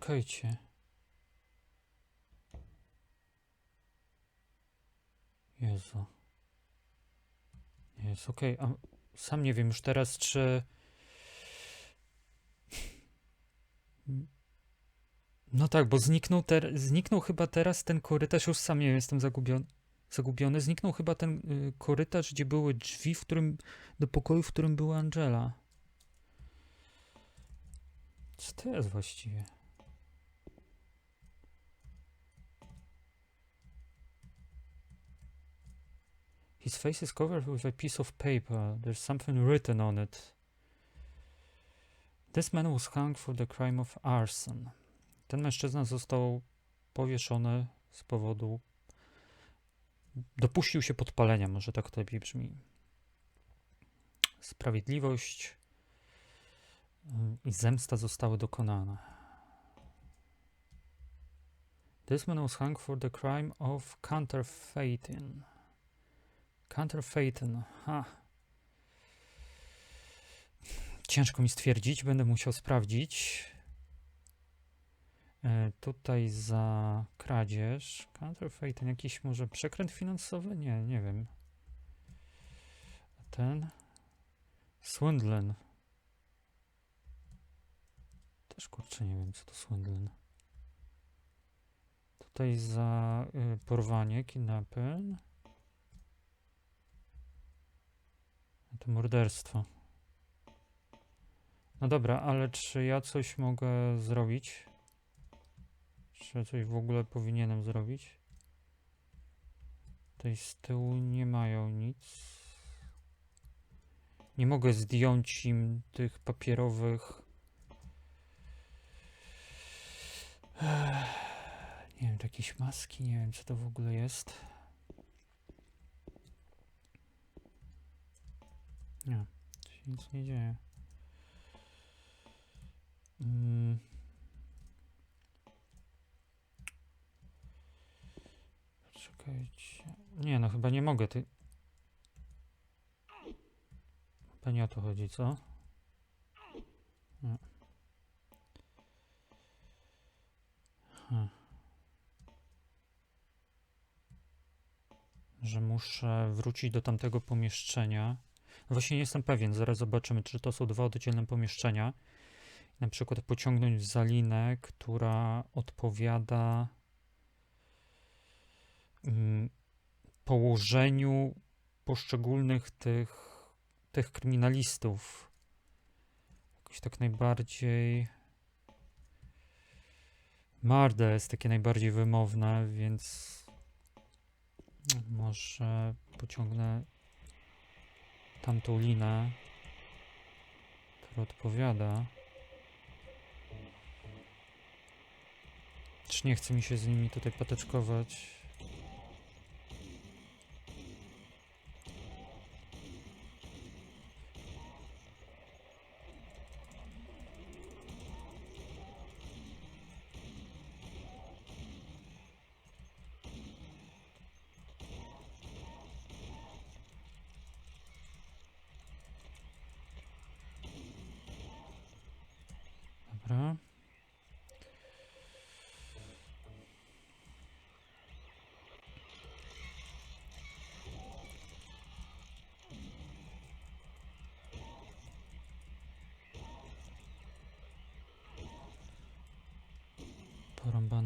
Czekajcie. Jezu. Jest okej, a sam nie wiem już teraz, czy... No tak, bo zniknął, ter... zniknął chyba teraz ten korytarz, już sam nie wiem, jestem zagubiony. Zagubiony. Zniknął chyba ten y, korytarz, gdzie były drzwi, w którym do pokoju, w którym była Angela. Co to jest właściwie? His face is covered with a piece of paper. There's something written on it. This man was hung for the crime of arson. Ten mężczyzna został powieszony z powodu. Dopuścił się podpalenia, może tak to lepiej brzmi. Sprawiedliwość mm, i zemsta zostały dokonane. This man was hung for the crime of counterfeiting. Counterfeiting. Ha. Ciężko mi stwierdzić, będę musiał sprawdzić. E, tutaj za kradzież. Counterfeiting, jakiś może przekręt finansowy? Nie, nie wiem. Ten. Swindlen. Też kurczę, nie wiem, co to swindlen. Tutaj za y, porwanie, kidnapping. To morderstwo. No dobra, ale czy ja coś mogę zrobić? Czy coś w ogóle powinienem zrobić? Tutaj z tyłu nie mają nic. Nie mogę zdjąć im tych papierowych. Nie wiem, to jakieś maski, nie wiem co to w ogóle jest. Nie, tu się nic nie dzieje. Mm. Czekajcie. Nie, no chyba nie mogę. Ty... Chyba nie o to chodzi, co? Nie. Hmm. Że muszę wrócić do tamtego pomieszczenia. Właśnie nie jestem pewien, zaraz zobaczymy, czy to są dwa oddzielne pomieszczenia. Na przykład pociągnąć za która odpowiada mm, położeniu poszczególnych tych, tych kryminalistów. Jakoś tak najbardziej. Marde jest takie najbardziej wymowne, więc może pociągnę tamtą linę, która odpowiada. Czy nie chce mi się z nimi tutaj pateczkować?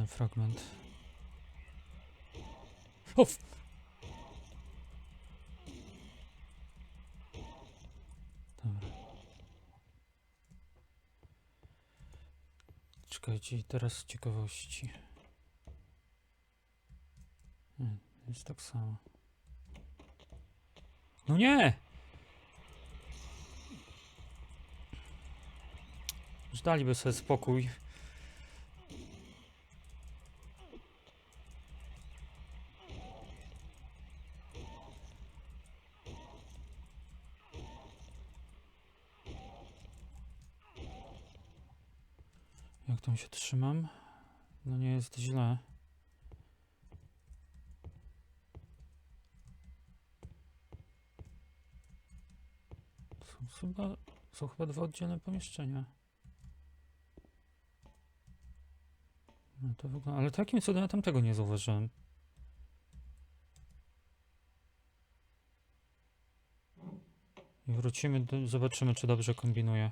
Porąbany fragment. Uf! Dobra. Czekajcie, teraz ciekawości. Nie, jest tak samo. No nie! Już daliby sobie spokój. Jak tam się trzymam? No nie jest źle. Są chyba, są chyba dwa oddzielne pomieszczenia. No to wygląda, ale takim cudem ja tamtego nie zauważyłem. I wrócimy, do, zobaczymy, czy dobrze kombinuję.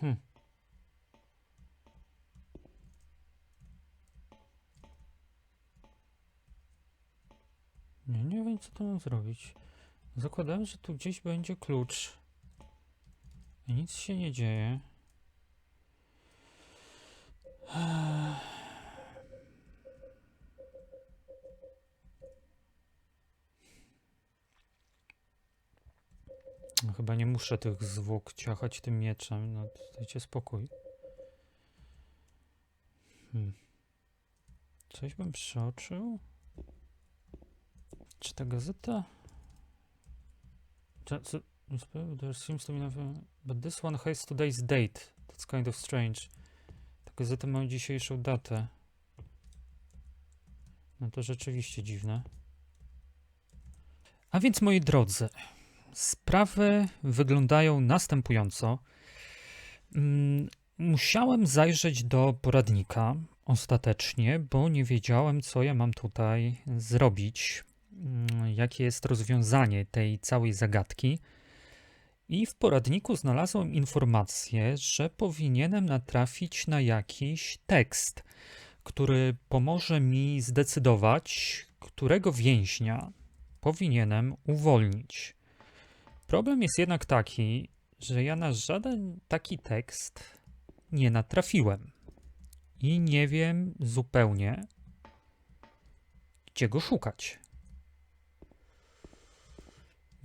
Hm. Nie, nie wiem, co to mam zrobić. Zakładałem, że tu gdzieś będzie klucz. I nic się nie dzieje. No, chyba nie muszę tych zwłok ciachać tym mieczem. No, dajcie spokój. Hmm. Coś bym przeoczył? Czy ta gazeta? There seems to be nothing, but this one has today's date. That's kind of strange. Ta gazeta ma dzisiejszą datę. No to rzeczywiście dziwne. A więc moi drodzy, sprawy wyglądają następująco. Mm, Musiałem zajrzeć do poradnika ostatecznie, bo nie wiedziałem, co ja mam tutaj zrobić, jakie jest rozwiązanie tej całej zagadki. I w poradniku znalazłem informację, że powinienem natrafić na jakiś tekst, który pomoże mi zdecydować, którego więźnia powinienem uwolnić. Problem jest jednak taki, że ja na żaden taki tekst nie natrafiłem i nie wiem zupełnie, gdzie go szukać.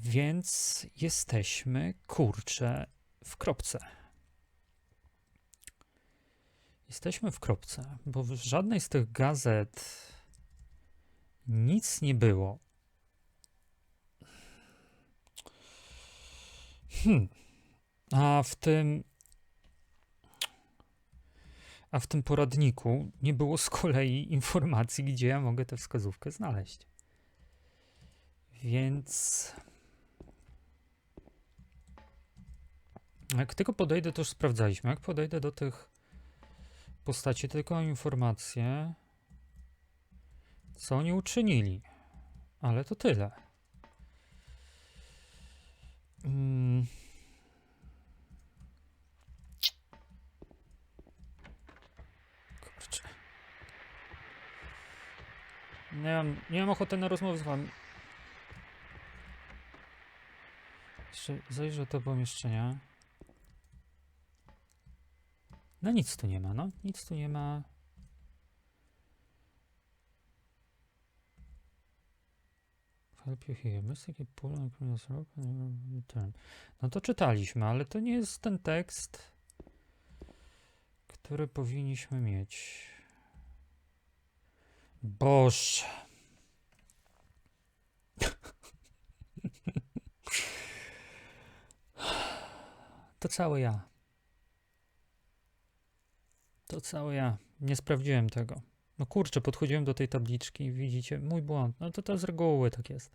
Więc jesteśmy, kurczę, w kropce. Jesteśmy w kropce, bo w żadnej z tych gazet nic nie było. Hmm. A w tym. A w tym poradniku nie było z kolei informacji, gdzie ja mogę tę wskazówkę znaleźć. Więc. Jak tylko podejdę, to już sprawdzaliśmy. Jak podejdę do tych postaci, to tylko mam informację, co oni uczynili. Ale to tyle. Mm. Kurczę. Nie mam, nie mam ochoty na rozmowę z wami. Jeszcze zajrzę do pomieszczenia. No nic tu nie ma, no. Nic tu nie ma. Help you here. Mystic pull on criminal's and return. No to czytaliśmy, ale to nie jest ten tekst, który powinniśmy mieć. Boże. To całe ja. To całe ja. Nie sprawdziłem tego. No kurczę, podchodziłem do tej tabliczki widzicie, mój błąd. No to to z reguły tak jest.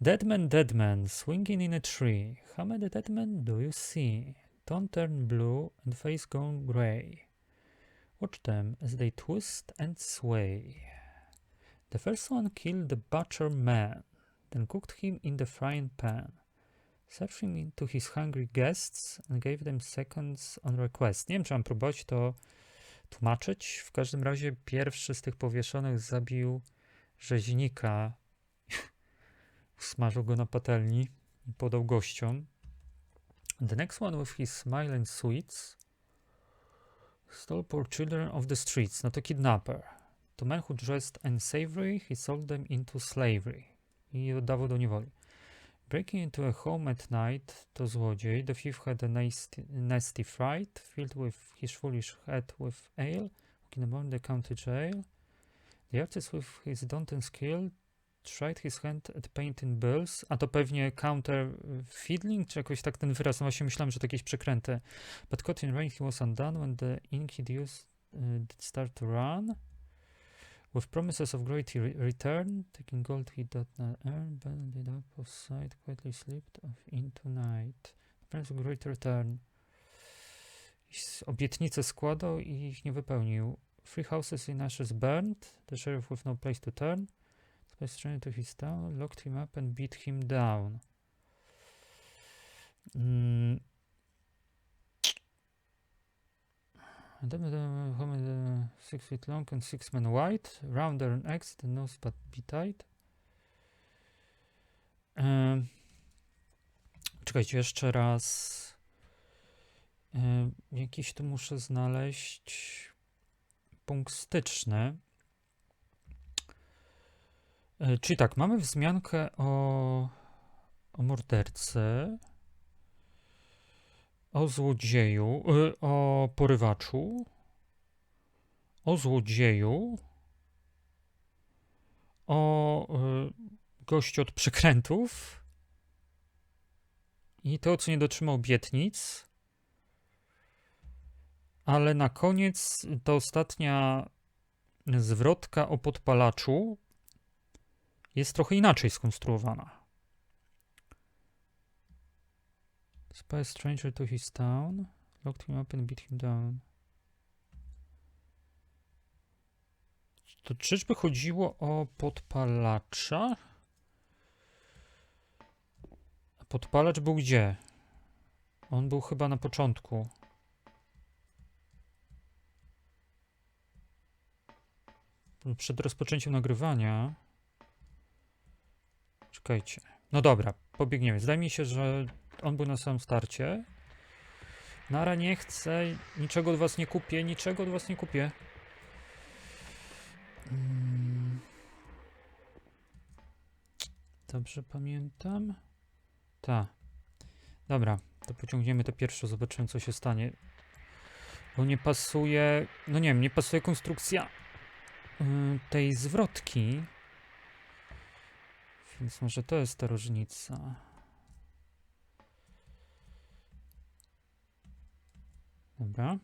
Deadman, deadman, swinging in a tree. How many deadmen do you see? Don't turn blue and face gone grey. Watch them as they twist and sway. The first one killed the butcher man, then cooked him in the frying pan. Him into his hungry guests and gave them seconds on request. Nie wiem, czy mam próbować to tłumaczyć. W każdym razie pierwszy z tych powieszonych zabił rzeźnika. Smażył go na patelni i podał gościom. The next one with his smile and sweets stole poor children of the streets. No to kidnapper. To men who dressed unsavory, he sold them into slavery. I oddawał do niewoli. Breaking into a home at night to złodziej. The thief had a nasty, nasty fright, filled with his foolish head with ale. In the morning the county jail. The artist with his daunting skill tried his hand at painting bills, a to pewnie counter fiddling, czy jakoś tak ten wyraz, no właśnie myślałem, że to jakieś przekręty. But caught in rain he was undone when the ink he'd used uh, did start to run. With promises of great re- return, taking gold he did not earn, it up of sight, quietly slipped off into night. Promise of great return. Obietnice składał i ich nie wypełnił. Three houses in ashes burned, the sheriff with no place to turn. Stranger to his town, locked him up and beat him down. Mm. And then the helmet, uh, six feet long and six men wide, rounder an axe, the nose but be tight. Em, czekajcie, jeszcze raz. Em, jakiś tu muszę znaleźć punkt styczny. E, Czyli tak, mamy wzmiankę o, o mordercy, o złodzieju, y, o porywaczu, o złodzieju, o y, gościu od przekrętów i to, co nie dotrzymał obietnic. Ale na koniec ta ostatnia zwrotka o podpalaczu jest trochę inaczej skonstruowana. Spy stranger to his town, locked him up and beat him down. To czyżby chodziło o podpalacza? A podpalacz był gdzie? On był chyba na początku. Przed rozpoczęciem nagrywania. Czekajcie. No dobra, pobiegniemy. Zdaje mi się, że on był na samym starcie. Nara nie chcę, niczego od was nie kupię, niczego od was nie kupię. Mm. Dobrze pamiętam? Ta. Dobra, to pociągniemy to pierwsze, zobaczymy co się stanie. Bo nie pasuje, no nie wiem, nie pasuje konstrukcja y, tej zwrotki. Więc może to jest ta różnica. Dobra.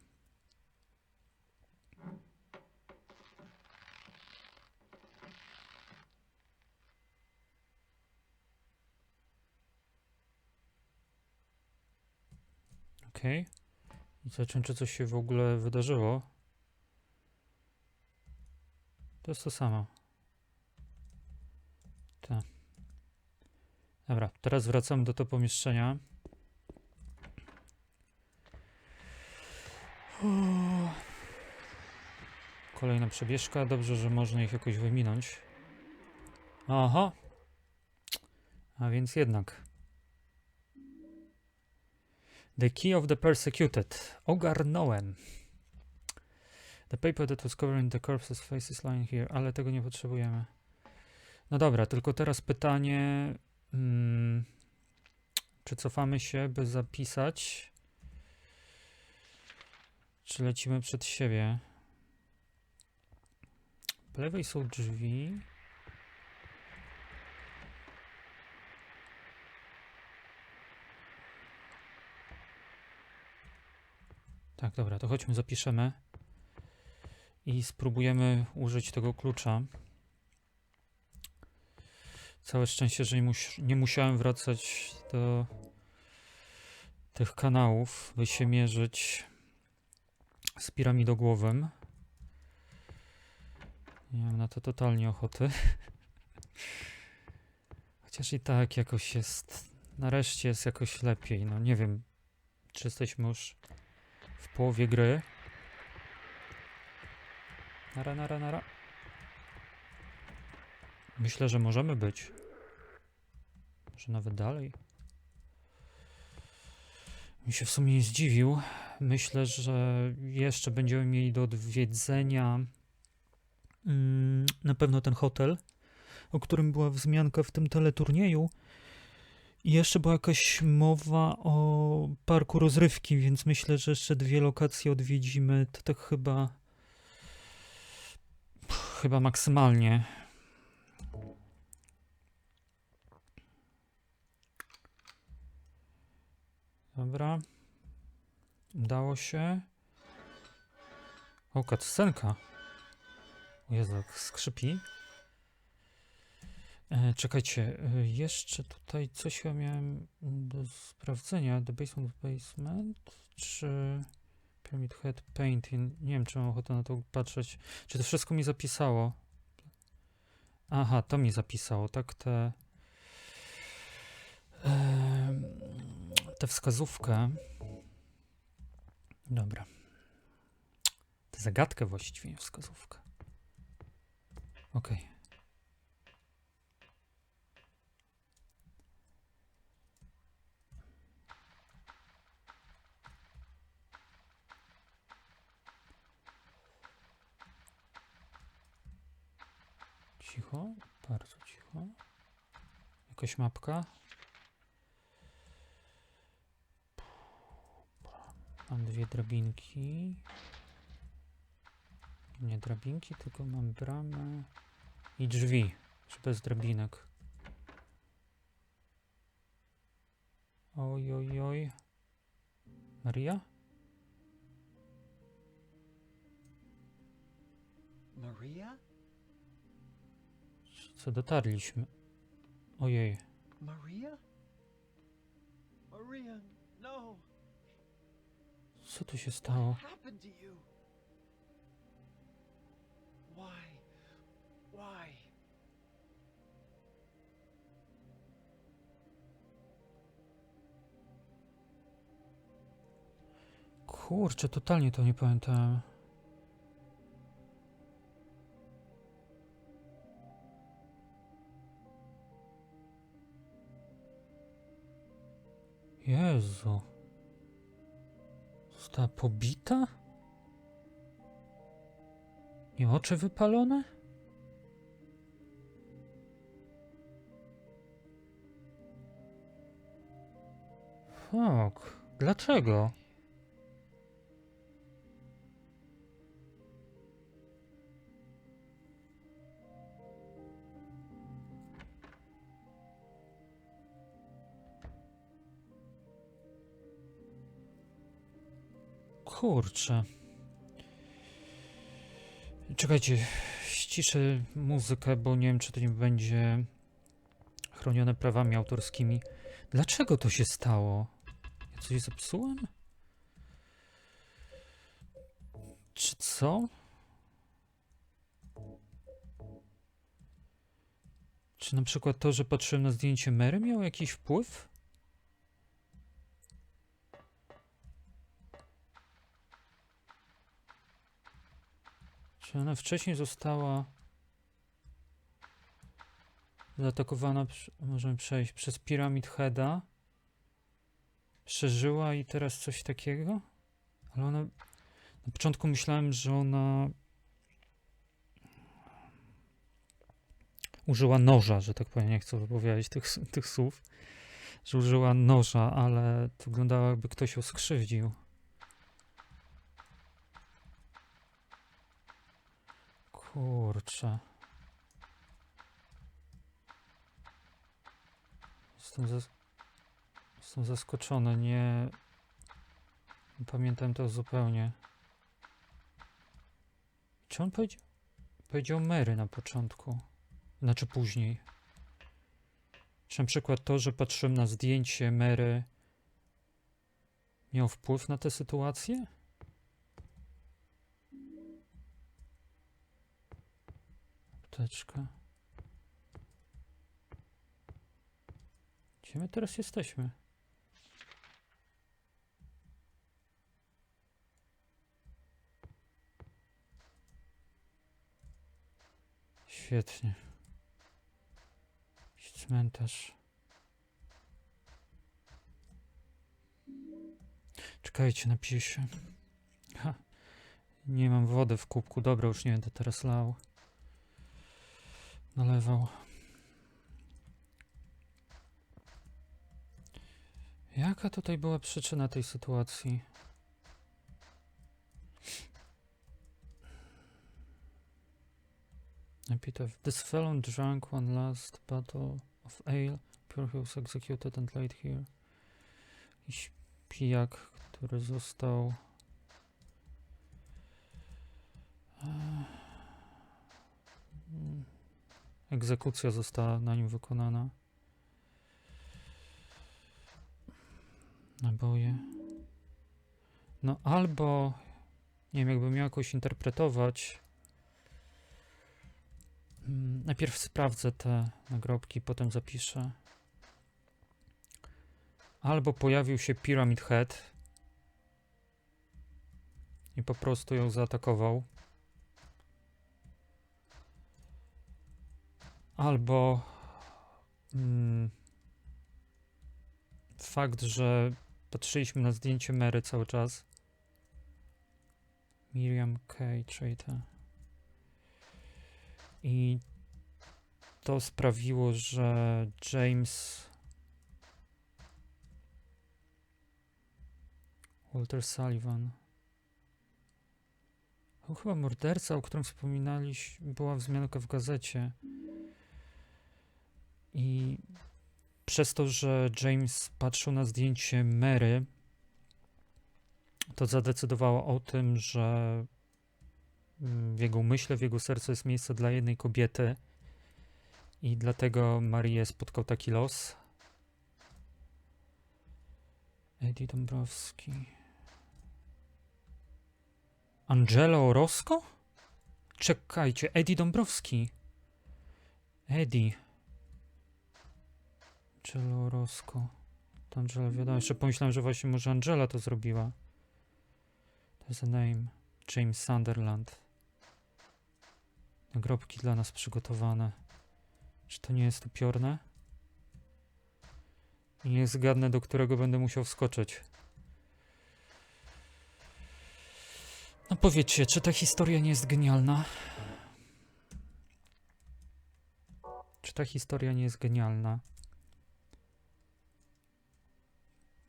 Okej. I zobaczymy, czy coś się w ogóle wydarzyło. To jest to samo. Tak. Dobra, teraz wracamy do to pomieszczenia. Kolejna przebieżka. Dobrze, że można ich jakoś wyminąć. Aha. A więc jednak. The key of the persecuted. Ogarnąłem. The paper that was covering the corpse's face is lying here. Ale tego nie potrzebujemy. No dobra, tylko teraz pytanie. Mm, czy cofamy się, by zapisać? Czy lecimy przed siebie? Po lewej są drzwi. Tak, dobra, to chodźmy, zapiszemy i spróbujemy użyć tego klucza. Całe szczęście, że nie, mus nie musiałem wracać do tych kanałów, by się mierzyć z piramidogłowem. Nie mam na to totalnie ochoty. Chociaż i tak jakoś jest. Nareszcie jest jakoś lepiej. No nie wiem, czy jesteśmy już w połowie gry. Nara, nara, nara. Myślę, że możemy być. Może nawet dalej. Mi się w sumie nie zdziwił. Myślę, że jeszcze będziemy mieli do odwiedzenia mm, na pewno ten hotel, o którym była wzmianka w tym teleturnieju. I jeszcze była jakaś mowa o parku rozrywki, więc myślę, że jeszcze dwie lokacje odwiedzimy. To tak chyba. Chyba maksymalnie. Dobra. Udało się. O, cutscenka. Jezu, jak skrzypi. E, czekajcie, e, jeszcze tutaj coś ja miałem do sprawdzenia. The basement basement, czy Pyramid Head Painting. Nie wiem, czy mam ochotę na to patrzeć. Czy to wszystko mi zapisało? Aha, to mi zapisało, tak? Te... em, tę wskazówkę. Dobra. Tę zagadkę właściwie, nie wskazówkę. Okej. Cicho, bardzo cicho. Jakaś mapka. Mam dwie drabinki. Nie drabinki, tylko mam bramę i drzwi, bez drabinek. Oj, oj, oj. Maria? Maria? Co dotarliśmy? Ojej. Maria? Maria, no. Co tu się stało? Kurczę, totalnie to nie pamiętałem. Jezu. Została pobita? Nie oczy wypalone? Fok, dlaczego? Kurczę. Czekajcie, ściszę muzykę, bo nie wiem, czy to nie będzie chronione prawami autorskimi. Dlaczego to się stało? Ja coś zepsułem? Czy co? Czy na przykład to, że patrzyłem na zdjęcie Mary miało jakiś wpływ? Czy ona wcześniej została zaatakowana, możemy przejść przez Pyramid Heada, przeżyła i teraz coś takiego? Ale ona, na początku myślałem, że ona użyła noża, że tak powiem, nie chcę wypowiadać tych, tych słów, że użyła noża, ale to wyglądało jakby ktoś ją skrzywdził. Kurczę. Jestem, jestem zaskoczony, nie... nie pamiętam to zupełnie. Czy on powiedział? Powiedział Mary na początku. Znaczy później. Czy na przykład to, że patrzyłem na zdjęcie Mary miał wpływ na tę sytuację? Apteczka. Gdzie my teraz jesteśmy? Świetnie. Jakiś Cmentarz. Czekajcie, napiję się. Ha. Nie mam wody w kubku. Dobra, już nie będę teraz lał. Nalewał. Jaka tutaj była przyczyna tej sytuacji? Epitaph. This felon drank one last bottle of ale before he was executed and laid here. Jakiś pijak, który został. Mm, Egzekucja została na nim wykonana. Naboje. No albo, nie wiem, jakbym miał jakoś interpretować. Mm, Najpierw sprawdzę te nagrobki, potem zapiszę. Albo pojawił się Pyramid Head i po prostu ją zaatakował. Albo mm, fakt, że patrzyliśmy na zdjęcie Mary cały czas. Miriam K. Traitor. I to sprawiło, że James Walter Sullivan. Chyba morderca, o którym wspominaliśmy, była wzmianka w gazecie. I przez to, że James patrzył na zdjęcie Mary, to zadecydowało o tym, że mm, w jego umyśle, w jego sercu jest miejsce dla jednej kobiety i dlatego Marię spotkał taki los. Eddie Dąbrowski. Angelo Orozco? Czekajcie, Eddie Dąbrowski. Eddie. Angelo Orozco. To Angela wiadomo. Jeszcze pomyślałem, że właśnie może Angela to zrobiła. To jest name. James Sunderland. Nagrobki dla nas przygotowane. Czy to nie jest upiorne? I nie zgadnę, do którego będę musiał wskoczyć. No powiedzcie, czy ta historia nie jest genialna? Czy ta historia nie jest genialna?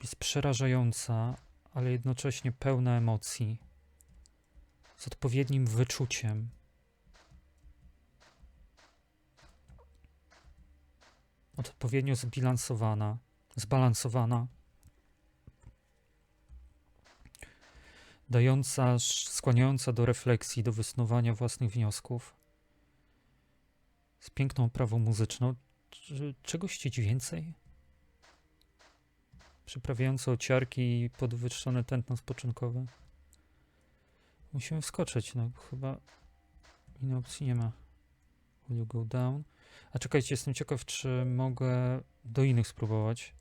Jest przerażająca, ale jednocześnie pełna emocji. Z odpowiednim wyczuciem. Odpowiednio zbilansowana, zbalansowana. Dająca, skłaniająca do refleksji, do wysnuwania własnych wniosków. Z piękną oprawą muzyczną. Czy, czego chcieć więcej? Przyprawiające ociarki i podwyższone tętno spoczynkowe. Musimy wskoczyć, no chyba innej opcji nie ma. Will you go down? A czekajcie, jestem ciekaw, czy mogę do innych spróbować.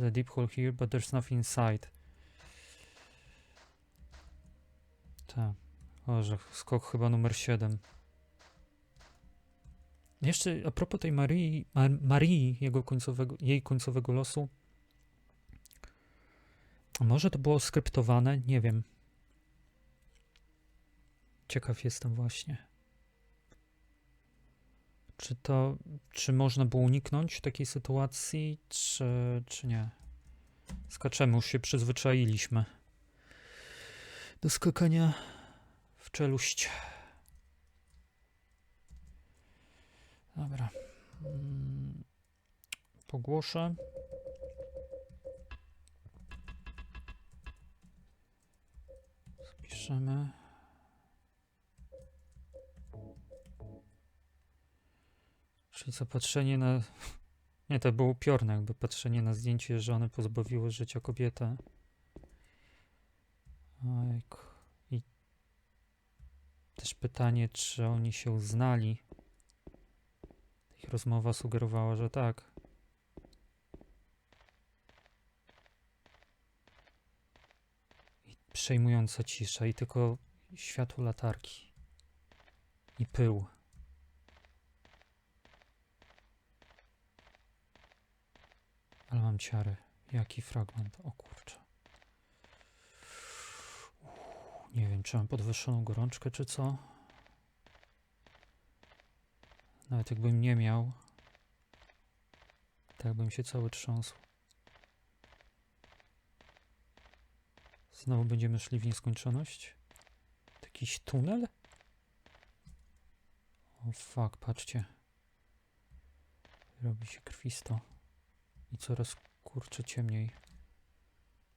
A deep hole here, but there's nothing inside. Tak. O, że skok chyba numer 7. Jeszcze a propos tej Marii, Mar- Marii jego końcowego, jej końcowego losu. Może to było skryptowane? Nie wiem. Ciekaw jestem właśnie. Czy to, czy można było uniknąć takiej sytuacji, czy, czy nie? Skaczemy, już się przyzwyczailiśmy do skakania w czeluść. Dobra. Mm, Pogłoszę. Zapiszemy. Czyli co, patrzenie na... Nie, to było upiorne, jakby patrzenie na zdjęcie żony pozbawiło życia kobietę. Ojku. I też pytanie, czy oni się uznali. Ich rozmowa sugerowała, że tak. Przejmująca cisza i tylko światło latarki. I pył. Ale mam ciary. Jaki fragment? O kurczę. Nie wiem, czy mam podwyższoną gorączkę, czy co. Nawet jakbym nie miał, tak bym się cały trząsł. Znowu będziemy szli w nieskończoność. To jakiś tunel? O fuck, patrzcie. Robi się krwisto. I coraz kurczę ciemniej.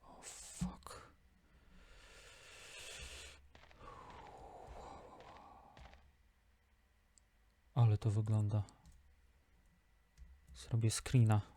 O fuck. Ale to wygląda. Zrobię screena.